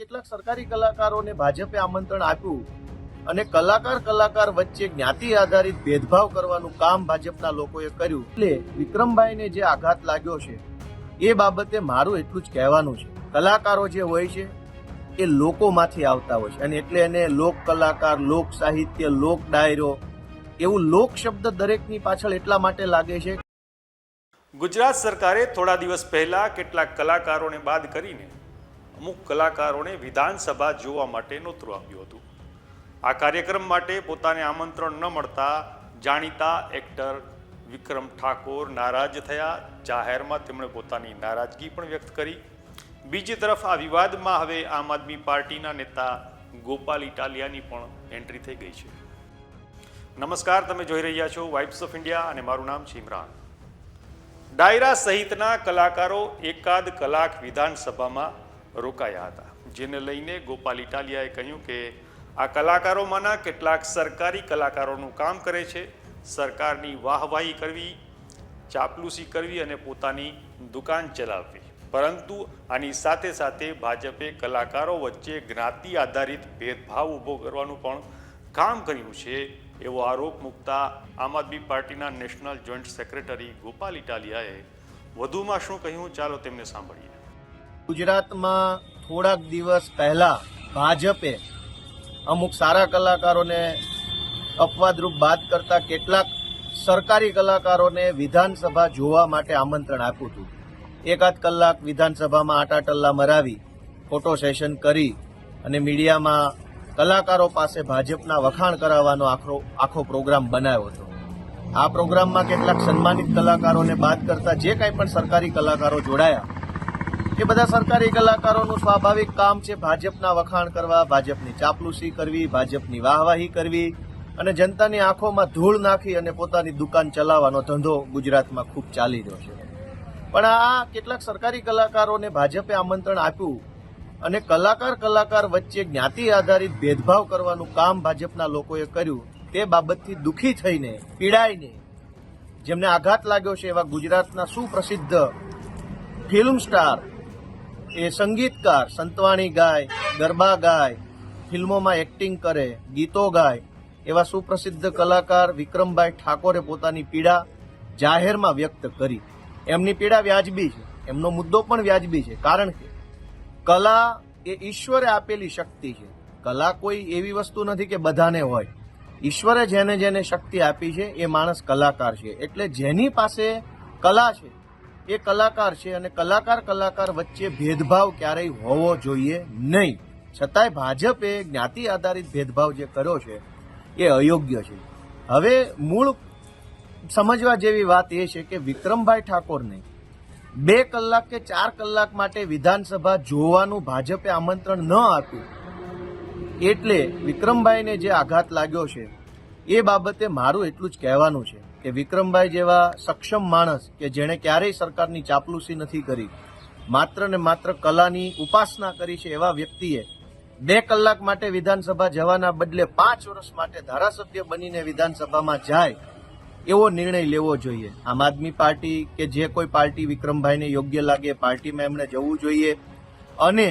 કેટલાક સરકારી કલાકારોને ભાજપે આમંત્રણ આપ્યું અને કલાકાર કલાકાર વચ્ચે જ્ઞાતિ આધારિત ભેદભાવ કરવાનું કામ ભાજપના લોકોએ કર્યું. એટલે વિક્રમભાઈને જે આઘાત લાગ્યો છે, એ બાબતે મારું એટલું જ કહેવાનું છે. કલાકારો જે હોય છે, એ લોકોમાંથી આવતા હોય છે. અને એટલે એને લોક કલાકાર, લોક સાહિત્ય, લોક ડાયરો એવું લોક શબ્દ દરેકની પાછળ એટલા માટે લાગે છે. ગુજરાત સરકારે થોડા દિવસ પહેલા કેટલાક કલાકારોને બાદ કરીને અમુક કલાકારોને વિધાનસભા જોવા માટે નોતરું આપ્યું હતું. આ કાર્યક્રમ માટે પોતાને આમંત્રણ ન મળતા જાણીતા એક્ટર વિક્રમ ઠાકોર નારાજ થયા. જાહેરમાં તેમણે પોતાની નારાજગી પણ વ્યક્ત કરી. બીજી તરફ આ વિવાદમાં હવે આમ આદમી પાર્ટીના નેતા ગોપાલ ઇટાલિયાની પણ એન્ટ્રી થઈ ગઈ છે. નમસ્કાર, તમે જોઈ રહ્યા છો વાઇબ્સ ઓફ ઇન્ડિયા અને મારું નામ છે ઇમરાન. ડાયરા સહિતના કલાકારો એકાદ કલાક વિધાનસભામાં રોકાયા હતા. જેને લઈને ગોપાલ ઇટાલિયાએ કહ્યું કે, આ કલાકારોમાંના કેટલાક સરકારી કલાકારોનું કામ કરે છે. સરકારની વાહવાહી કરવી, ચાપલૂસી કરવી અને પોતાની દુકાન ચલાવવી. પરંતુ આની સાથે સાથે ભાજપે કલાકારો વચ્ચે જ્ઞાતિ આધારિત ભેદભાવ ઊભો કરવાનું પણ કામ કર્યું છે. એવો આરોપ મૂકતા આમ આદમી પાર્ટીના નેશનલ જોઈન્ટ સેક્રેટરી ગોપાલ ઇટાલિયાએ વધુમાં શું કહ્યું? ચાલો તેમને સાંભળીએ. ગુજરાતમાં થોડાક દિવસ પહેલાં ભાજપે અમુક સારા કલાકારોને અપવાદરૂપ બાદ કરતા કેટલાક સરકારી કલાકારોને વિધાનસભા જોવા માટે આમંત્રણ આપ્યું હતું. એકાદ કલાક વિધાનસભામાં આટાટલ્લા મરાવી, ફોટો સેશન કરી અને મીડિયામાં કલાકારો પાસે ભાજપના વખાણ કરાવવાનો આખો આખો પ્રોગ્રામ બનાવ્યો હતો. આ પ્રોગ્રામમાં કેટલાક સન્માનિત કલાકારોને બાદ કરતા જે કાંઈ પણ સરકારી કલાકારો જોડાયા એ બધા સરકારી કલાકારોનું સ્વાભાવિક કામ છે ભાજપના વખાણ કરવા, ભાજપની ચાપલુસી કરવી, ભાજપની વાહવાહી કરવી અને જનતાની આંખોમાં ધૂળ નાખી અને પોતાની દુકાન ચલાવવાનો ધંધો ગુજરાતમાં ખૂબ ચાલી રહ્યો છે. પણ આ કેટલાક સરકારી કલાકારોને ભાજપે આમંત્રણ આપ્યું અને કલાકાર કલાકાર વચ્ચે જ્ઞાતિ આધારિત ભેદભાવ કરવાનું કામ ભાજપના લોકોએ કર્યું, તે બાબતથી દુઃખી થઈને, પીડાઈને જેમને આઘાત લાગ્યો છે એવા ગુજરાતના સુપ્રસિદ્ધ ફિલ્મ સ્ટાર એ સંગીતકાર સંતવાણી ગાય, ગરબા ગાય, ફિલ્મોમાં એક્ટિંગ કરે, ગીતો ગાય, એવા સુપ્રસિદ્ધ કલાકાર વિક્રમભાઈ ઠાકોરે પોતાની પીડા જાહેરમાં વ્યક્ત કરી. એમની પીડા વ્યાજબી છે. એમનો મુદ્દો પણ વ્યાજબી છે. કારણ કે કલા એ ઈશ્વરે આપેલી શક્તિ છે. કલા કોઈ એવી વસ્તુ નથી કે બધાને હોય. ઈશ્વરે જેને જેને શક્તિ આપી છે, એ માણસ કલાકાર છે. એટલે જેની પાસે કલા છે એ કલાકાર છે અને કલાકાર કલાકાર વચ્ચે ભેદભાવ ક્યારેય હોવો જોઈએ નહીં. છતાંય ભાજપે જ્ઞાતિ આધારિત ભેદભાવ જે કર્યો છે, એ અયોગ્ય છે. હવે મૂળ સમજવા જેવી વાત એ છે કે વિક્રમભાઈ ઠાકોરને બે કલાક કે ચાર કલાક માટે વિધાનસભા જોવાનું ભાજપે આમંત્રણ ન આપ્યું, એટલે વિક્રમભાઈને જે આઘાત લાગ્યો છે, એ બાબતે મારું એટલું જ કહેવાનું છે. કે વિક્રમભાઈ જેવા સક્ષમ માણસ કે જેણે ક્યારેય સરકારની ચાપલુસી નથી કરી. માત્ર ને માત્ર કલાની ઉપાસના કરી છે એવા વ્યક્તિએ બે કલાક માટે વિધાનસભા જવાના બદલે પાંચ વર્ષ માટે ધારાસભ્ય બનીને વિધાનસભામાં જાય એવો નિર્ણય લેવો જોઈએ. આમ આદમી પાર્ટી કે જે કોઈ પાર્ટી વિક્રમભાઈને યોગ્ય લાગે પાર્ટીમાં એમણે જવું જોઈએ. અને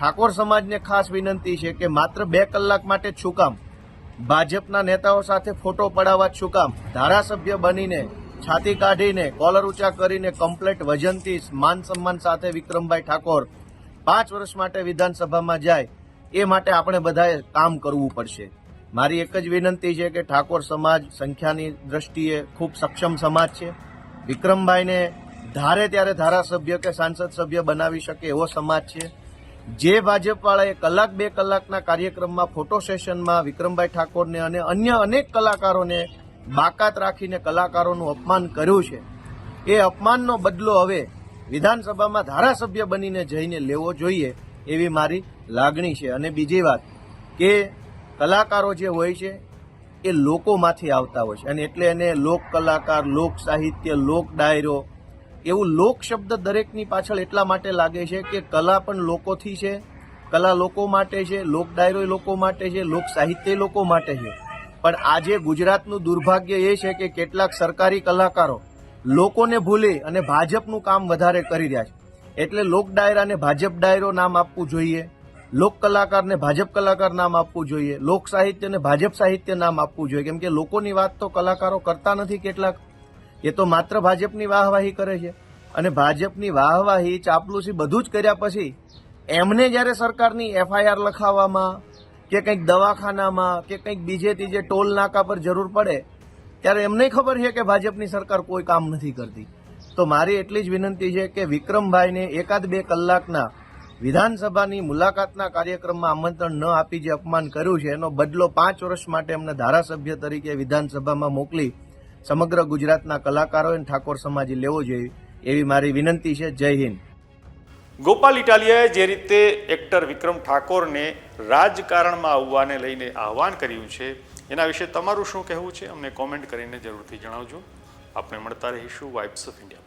ઠાકોર સમાજને ખાસ વિનંતી છે કે માત્ર બે કલાક માટે છુકામ કામ? ભાજપના નેતાઓ સાથે ફોટો પડાવવા શું કામ ધારાસભ્ય બનીને, છાતી કાઢીને, કોલર ઊંચા કરીને કમ્પ્લેટ વજનથી માન સન્માન સાથે વિક્રમભાઈ ઠાકોર પાંચ વર્ષ માટે વિધાનસભામાં જાય. એ માટે આપણે બધાએ કામ કરવું પડશે. મારી એક જ વિનંતી છે કે ઠાકોર સમાજ સંખ્યાની દ્રષ્ટિએ ખૂબ સક્ષમ સમાજ છે. વિક્રમભાઈને ધારે ત્યારે ધારાસભ્ય કે સાંસદ સભ્ય બનાવી શકે એવો સમાજ છે. જે ભાજપવાળાએ કલાક બે કલાકના કાર્યક્રમમાં ફોટો સેશનમાં વિક્રમભાઈ ઠાકોરને અને અન્ય અનેક કલાકારોને બાકાત રાખીને કલાકારોનું અપમાન કર્યું છે. એ અપમાનનો બદલો હવે વિધાનસભામાં ધારાસભ્ય બનીને જઈને લેવો જોઈએ એવી મારી લાગણી છે. અને બીજી વાત કે કલાકારો જે હોય છે એ લોકોમાંથી આવતા હોય છે. અને એટલે એને લોક કલાકાર લોક સાહિત્ય લોક ડાયરો એવું લોક શબ્દ દરેકની પાછળ એટલા માટે લાગે છે કે કલા પણ લોકોથી છે. કલા લોકો માટે છે, લોક ડાયરો લોકો માટે છે, લોક સાહિત્ય લોકો માટે છે. પણ આજે ગુજરાતનું દુર્ભાગ્ય એ છે કે કેટલાક સરકારી કલાકારો લોકોને ભૂલે અને ભાજપનું કામ વધારે કરી રહ્યા છે. એટલે લોક ડાયરાને ભાજપ ડાયરો નામ આપવું જોઈએ, લોક કલાકારને ભાજપ કલાકાર નામ આપવું જોઈએ, લોક સાહિત્યને ભાજપ સાહિત્ય નામ આપવું જોઈએ. કેમ કે લોકોની વાત તો કલાકારો કરતા નથી કેટલાક. એ તો માત્ર ભાજપની વાહવાહી કરે છે. અને ભાજપની વાહવાહી ચાપલુસી બધું જ કર્યા પછી એમને જ્યારે સરકારની એફઆઈઆર લખાવવામાં કે કંઈક દવાખાનામાં કે કંઈક બીજે ત્રીજે ટોલ નાકા પર જરૂર પડે, ત્યારે એમને ખબર છે કે ભાજપની સરકાર કોઈ કામ નથી કરતી. તો મારી એટલી જ વિનંતી છે કે વિક્રમભાઈને એકાદ બે કલાકના વિધાનસભાની મુલાકાતના કાર્યક્રમમાં આમંત્રણ ન આપી જે અપમાન કર્યું છે, એનો બદલો પાંચ વર્ષ માટે એમને ધારાસભ્ય તરીકે વિધાનસભામાં મોકલી સમગ્ર ગુજરાતના કલાકારો અને ઠાકોર સમાજે લેવો જોઈએ એવી મારી વિનંતી છે. જય હિન્દ. ગોપાલ ઇટાલિયાએ જે રીતે એક્ટર વિક્રમ ઠાકોરને રાજકારણમાં આવવાને લઈને આહવાન કર્યું છે, એના વિશે તમારું શું કહેવું છે? અમને કોમેન્ટ કરીને જરૂરથી જણાવજો. આપણે મળતા રહીશું વાઇબ્સ ઓફ ઇન્ડિયા